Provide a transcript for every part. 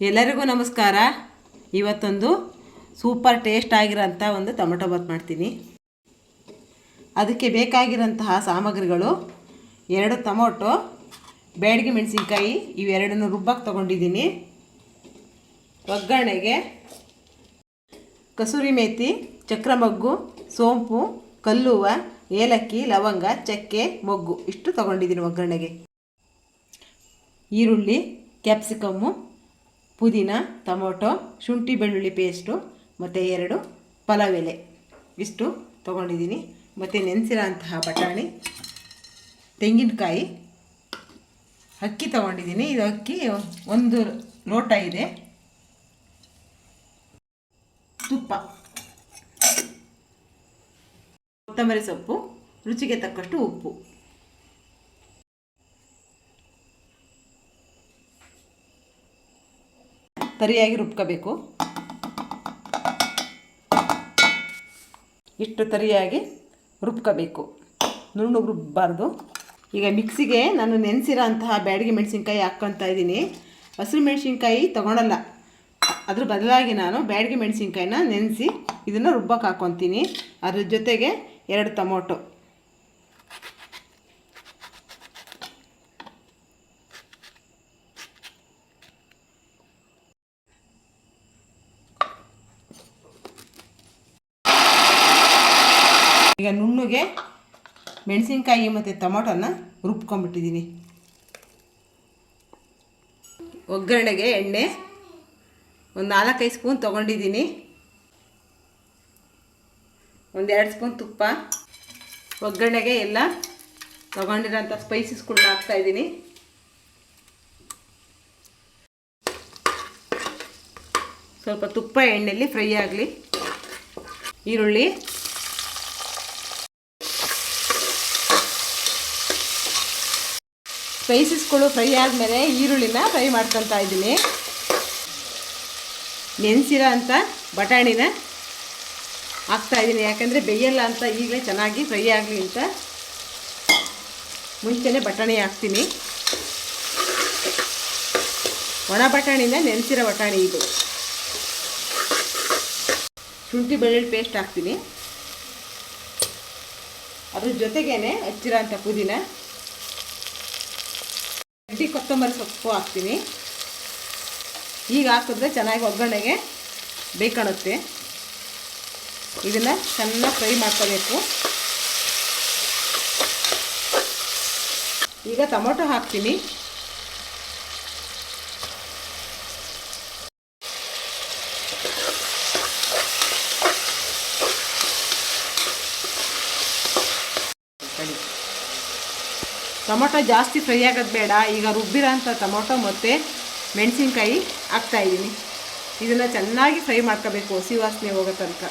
ಎಲ್ಲರಿಗೂ ನಮಸ್ಕಾರ. ಇವತ್ತೊಂದು ಸೂಪರ್ ಟೇಸ್ಟ್ ಆಗಿರೋಂಥ ಒಂದು ಟೊಮೆಟೊ ಬಾತ್ ಮಾಡ್ತೀನಿ. ಅದಕ್ಕೆ ಬೇಕಾಗಿರೋಂತಹ ಸಾಮಗ್ರಿಗಳು ಎರಡು ಟೊಮೊಟೊ, ಬೇಡಿಗೆ ಮೆಣಸಿನ್ಕಾಯಿ, ಇವೆರಡನ್ನು ರುಬ್ಬಕ್ಕೆ ತೊಗೊಂಡಿದ್ದೀನಿ. ಒಗ್ಗರಣೆಗೆ ಕಸೂರಿ ಮೇಥಿ ಚಕ್ರಮಗ್ಗು, ಸೋಂಪು, ಕಲ್ಲುವ, ಏಲಕ್ಕಿ, ಲವಂಗ, ಚಕ್ಕೆ, ಮೊಗ್ಗು ಇಷ್ಟು ತೊಗೊಂಡಿದ್ದೀನಿ ಒಗ್ಗರಣೆಗೆ. ಈರುಳ್ಳಿ, ಕ್ಯಾಪ್ಸಿಕಮ್ಮು ಪುದೀನ, ಟೊಮೊಟೊ, ಶುಂಠಿ, ಬೆಳ್ಳುಳ್ಳಿ ಪೇಸ್ಟು ಮತ್ತು ಎರಡು ಪಲಾವೆಲೆ. ಇಷ್ಟು ತೊಗೊಂಡಿದ್ದೀನಿ. ಮತ್ತು ನೆನೆಸಿರೋಂತಹ ಬಟಾಣಿ, ತೆಂಗಿನಕಾಯಿ, ಅಕ್ಕಿ ತೊಗೊಂಡಿದ್ದೀನಿ. ಇದು ಅಕ್ಕಿ ಒಂದು ಲೋಟ ಇದೆ. ತುಪ್ಪ. ಕೊತ್ತಂಬರಿ ಸೊಪ್ಪು, ರುಚಿಗೆ ತಕ್ಕಷ್ಟು ಉಪ್ಪು. ತರಿಯಾಗಿ ರುಬ್ಕೋಬೇಕು. ಇಷ್ಟು ತರಿಯಾಗಿ ರುಬ್ಕೋಬೇಕು. ನುಣ್ಣಗೆ ರುಬ್ಬಾರ್ದು. ಈಗ ಮಿಕ್ಸಿಗೆ ನಾನು ನೆನೆಸಿರೋ ಅಂತಹ ಬ್ಯಾಡಿಗೆ ಮೆಣಸಿನ್ಕಾಯಿ ಹಾಕ್ಕೊತಾ ಇದ್ದೀನಿ. ಹಸಿರು ಮೆಣಸಿನ್ಕಾಯಿ ತೊಗೊಳಲ್ಲ ಅದ್ರ ಬದಲಾಗಿ ನಾನು ಬ್ಯಾಡಿಗೆ ಮೆಣಸಿನ್ಕಾಯಿನ ನೆನೆಸಿ ಇದನ್ನು ರುಬ್ಬಕ್ಕೆ ಹಾಕ್ಕೊತೀನಿ ಅದ್ರ ಜೊತೆಗೆ ಎರಡು ಟೊಮೊಟೊ. ಈಗ ನುಣ್ಣಗೆ ಮೆಣಸಿನ್ಕಾಯಿ ಮತ್ತು ಟೊಮೊಟೊನ ರುಬ್ಕೊಂಡ್ಬಿಟ್ಟಿದ್ದೀನಿ ಒಗ್ಗರಣೆಗೆ ಎಣ್ಣೆ ಒಂದು ನಾಲ್ಕೈದು ಸ್ಪೂನ್ ತೊಗೊಂಡಿದ್ದೀನಿ ಒಂದು ಎರಡು ಸ್ಪೂನ್ ತುಪ್ಪ. ಒಗ್ಗರಣೆಗೆ ಎಲ್ಲ ತೊಗೊಂಡಿರೋಂಥ ಸ್ಪೈಸಸ್ಗಳನ್ನ ಹಾಕ್ತಾಯಿದ್ದೀನಿ ಸ್ವಲ್ಪ ತುಪ್ಪ ಎಣ್ಣೆಯಲ್ಲಿ ಫ್ರೈ ಆಗಲಿ. ಈರುಳ್ಳಿ ಸ್ಪೈಸಸ್ಗಳು ಫ್ರೈ ಆದಮೇಲೆ ಈರುಳ್ಳಿನ ಫ್ರೈ ಮಾಡ್ಕೊತಾ ಇದ್ದೀನಿ. ನೆನೆಸಿರೋ ಅಂಥ ಬಟಾಣಿನ ಹಾಕ್ತಾಯಿದ್ದೀನಿ ಯಾಕಂದರೆ ಬೇಯಲ್ಲ ಅಂತ ಈಗಲೇ ಚೆನ್ನಾಗಿ ಫ್ರೈ ಆಗಲಿ ಅಂತ. ಮುಂಚೆನೇ ಬಟಾಣಿ ಹಾಕ್ತೀನಿ. ಒಣ ಬಟಾಣಿನ ನೆನೆಸಿರೋ ಬಟಾಣಿ ಇದು. ಶುಂಠಿ ಬೆಳ್ಳುಳ್ಳಿ ಪೇಸ್ಟ್ ಹಾಕ್ತೀನಿ. ಅದ್ರ ಜೊತೆಗೇ ಹಚ್ಚಿರೋ ಅಂಥ ಪುದೀನ. ಕೊತ್ತಂಬರಿ ಸೊಪ್ಪು ಹಾಕ್ತೀನಿ. ಈಗ ಹಾಕಿದ್ರೆ ಚೆನ್ನಾಗಿ ಒಗ್ಗರಣೆಗೆ ಬೇಕಣುತ್ತೆ. ಇದನ್ನು ಚೆನ್ನಾಗಿ ಫ್ರೈ ಮಾಡ್ಕೋಬೇಕು. ಈಗ ಟೊಮೊಟೊ ಹಾಕ್ತೀನಿ. ಟೊಮೊಟೊ ಜಾಸ್ತಿ ಫ್ರೈ ಆಗೋದು ಬೇಡ. ಈಗ ರುಬ್ಬಿರೋಂಥ ಟೊಮೊಟೊ ಮತ್ತು ಮೆಣಸಿನ್ಕಾಯಿ ಹಾಕ್ತಾಯಿದ್ದೀನಿ ಇದನ್ನು ಚೆನ್ನಾಗಿ ಫ್ರೈ ಮಾಡ್ಕೋಬೇಕು, ಹಸಿ ವಾಸನೆ ಹೋಗೋ ತನಕ.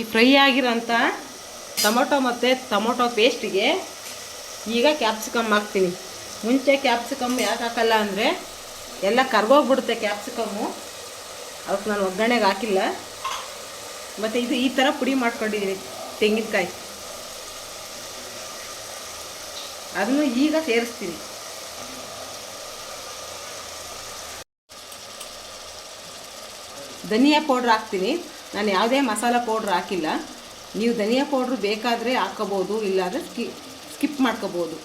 ಈ ಫ್ರೈ ಆಗಿರೋಂಥ ಟೊಮೊಟೊ ಮತ್ತು ಟೊಮೊಟೊ ಪೇಸ್ಟಿಗೆ ಈಗ ಕ್ಯಾಪ್ಸಿಕಮ್ ಹಾಕ್ತೀನಿ. ಮುಂಚೆ ಕ್ಯಾಪ್ಸಿಕಮ್ ಯಾಕೆ ಹಾಕಲ್ಲ ಅಂದರೆ ಎಲ್ಲ ಕರ್ಗೋಗ್ಬಿಡುತ್ತೆ ಕ್ಯಾಪ್ಸಿಕಮ್ಮು ಅದಕ್ಕೆ ನಾನು ಒಗ್ಗರಣೆಗೆ ಹಾಕಿಲ್ಲ. ಮತ್ತು ಇದು ಈ ಥರ ಪುಡಿ ಮಾಡ್ಕೊಂಡಿದ್ದೀನಿ ತೆಂಗಿನಕಾಯಿ. ಅದನ್ನು ಈಗ ಸೇರಿಸ್ತೀನಿ. ಧನಿಯಾ ಪೌಡ್ರ್ ಹಾಕ್ತೀನಿ. ನಾನು ಯಾವುದೇ ಮಸಾಲ ಪೌಡ್ರ್ ಹಾಕಿಲ್ಲ. ನೀವು ಧನಿಯಾ ಪೌಡ್ರ್ ಬೇಕಾದರೆ ಹಾಕೋಬೋದು ಇಲ್ಲಾಂದರೆ ಸ್ಕಿ, ಸ್ಕಿಪ್ ಮಾಡ್ಕೋಬೋದು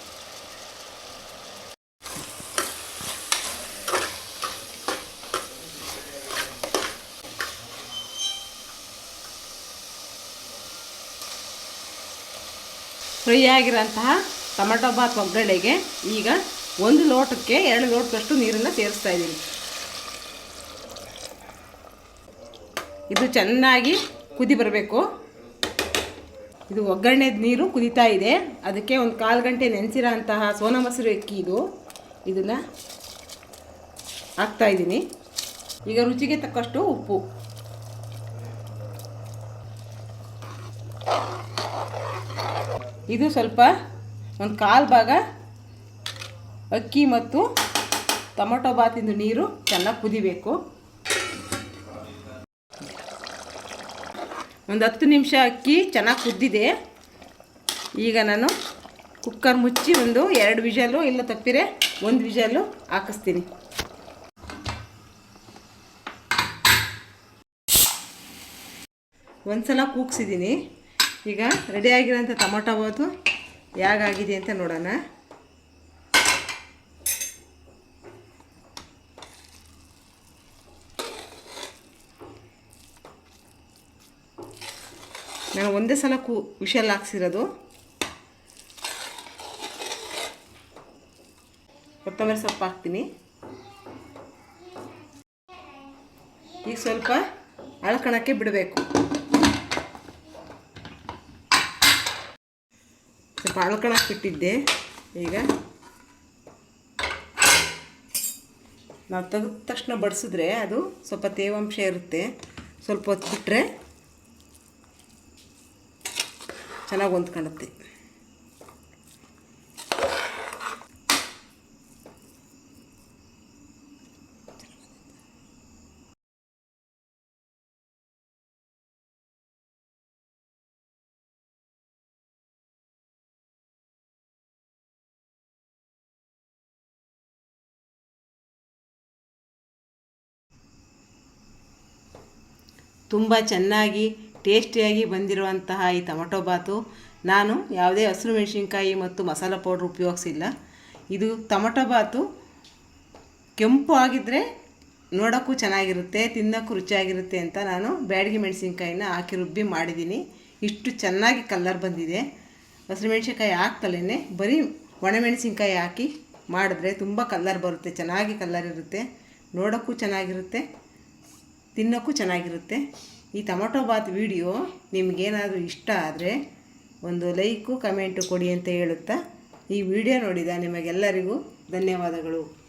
ಫ್ರೈ ಆಗಿರೋಂತಹ ಟೊಮೆಟೊ ಬಾತ್ ಒಗ್ಗರಣೆಗೆ ಈಗ ಒಂದು ಲೋಟಕ್ಕೆ ಎರಡು ಲೋಟದಷ್ಟು ನೀರನ್ನು ಸೇರಿಸ್ತಾ ಇದ್ದೀನಿ. ಇದು ಚೆನ್ನಾಗಿ ಕುದಿ ಬರಬೇಕು. ಇದು ಒಗ್ಗರಣೆದ ನೀರು ಕುದೀತಾ ಇದೆ. ಅದಕ್ಕೆ ಒಂದು ಕಾಲು ಗಂಟೆ ನೆನೆಸಿರೋ ಅಂತಹ ಸೋನಾ ಮೊಸರು ಅಕ್ಕಿ ಇದು. ಇದನ್ನು ಹಾಕ್ತಾಯಿದ್ದೀನಿ ಈಗ ರುಚಿಗೆ ತಕ್ಕಷ್ಟು ಉಪ್ಪು. ಇದು ಸ್ವಲ್ಪ ಒಂದು ಕಾಲು ಭಾಗ ಅಕ್ಕಿ ಮತ್ತು ಟೊಮೊಟೊ ಬಾತಿಂದು ನೀರು ಚೆನ್ನಾಗಿ ಕುದಿಬೇಕು. ಒಂದು ಹತ್ತು ನಿಮಿಷ ಅಕ್ಕಿ ಚೆನ್ನಾಗಿ ಕುದ್ದಿದೆ. ಈಗ ನಾನು ಕುಕ್ಕರ್ ಮುಚ್ಚಿ ಒಂದು ಎರಡು ವಿಜಲು ಇಲ್ಲ ತಪ್ಪಿರೆ ಒಂದು ವಿಜಲು ಹಾಕಿಸ್ತೀನಿ. ಒಂದು ಸಲ ಕೂಗ್ಸಿದ್ದೀನಿ. ಈಗ ರೆಡಿಯಾಗಿರೋಂಥ ಟೊಮೊಟೊ ಬಾತು ಹೇಗಾಗಿದೆ ಅಂತ ನೋಡೋಣ. ನಾನು ಒಂದೇ ಸಲ ಕೂ ವಿಷಲ್ ಹಾಕ್ಸಿರೋದು. ಕೊತ್ತಂಬರಿ ಸೊಪ್ಪು ಹಾಕ್ತೀನಿ. ಈಗ ಸ್ವಲ್ಪ ಅಳ್ಕಣಕ್ಕೆ ಬಿಡಬೇಕು. ಅಳ್ಕಣಕ್ಕೆ ಬಿಟ್ಟಿದ್ದೆ. ಈಗ ನಾವು ತೆಗೆದ ತಕ್ಷಣ ಬಡಿಸಿದ್ರೆ ಅದು ಸ್ವಲ್ಪ ತೇವಾಂಶ ಇರುತ್ತೆ. ಸ್ವಲ್ಪ ಹೊತ್ತು ಬಿಟ್ಟರೆ ಚೆನ್ನಾಗಿ ಹೊಂದ್ಕೊಳ್ಳುತ್ತೆ ತುಂಬ ಚೆನ್ನಾಗಿ, ಟೇಸ್ಟಿಯಾಗಿ ಬಂದಿರುವಂತಹ ಈ ಟೊಮೊಟೊ ಬಾತು. ನಾನು ಯಾವುದೇ ಹಸಿರು ಮೆಣಸಿನ್ಕಾಯಿ ಮತ್ತು ಮಸಾಲ ಪೌಡ್ರ್ ಉಪಯೋಗಿಸಿಲ್ಲ. ಇದು ಟೊಮೊಟೊ ಬಾತು ಕೆಂಪು ಆಗಿದ್ದರೆ ನೋಡೋಕ್ಕೂ ಚೆನ್ನಾಗಿರುತ್ತೆ, ತಿನ್ನೋಕ್ಕೂ ರುಚಿಯಾಗಿರುತ್ತೆ ಅಂತ ನಾನು ಬ್ಯಾಡಗಿ ಮೆಣಸಿನ್ಕಾಯಿನ ಹಾಕಿ ರುಬ್ಬಿ ಮಾಡಿದ್ದೀನಿ. ಇಷ್ಟು ಚೆನ್ನಾಗಿ ಕಲ್ಲರ್ ಬಂದಿದೆ. ಹಸಿರು ಮೆಣಸಿನ್ಕಾಯಿ ಹಾಕ್ತಲೇ ಬರೀ ಒಣಮೆಣಸಿನ್ಕಾಯಿ ಹಾಕಿ ಮಾಡಿದ್ರೆ ತುಂಬ ಕಲ್ಲರ್ ಬರುತ್ತೆ, ಚೆನ್ನಾಗಿ ಕಲ್ಲರ್ ಇರುತ್ತೆ. ನೋಡೋಕ್ಕೂ ಚೆನ್ನಾಗಿರುತ್ತೆ. ತಿನ್ನೋಕ್ಕೂ ಚೆನ್ನಾಗಿರುತ್ತೆ. ಈ ಟೊಮೊಟೊ ಬಾತ್ ವಿಡಿಯೋ ನಿಮಗೇನಾದರೂ ಇಷ್ಟ ಆದರೆ ಒಂದು ಲೈಕು, ಕಮೆಂಟು ಕೊಡಿ ಅಂತ ಹೇಳುತ್ತಾ. ಈ ವಿಡಿಯೋ ನೋಡಿದ ನಿಮಗೆಲ್ಲರಿಗೂ ಧನ್ಯವಾದಗಳು.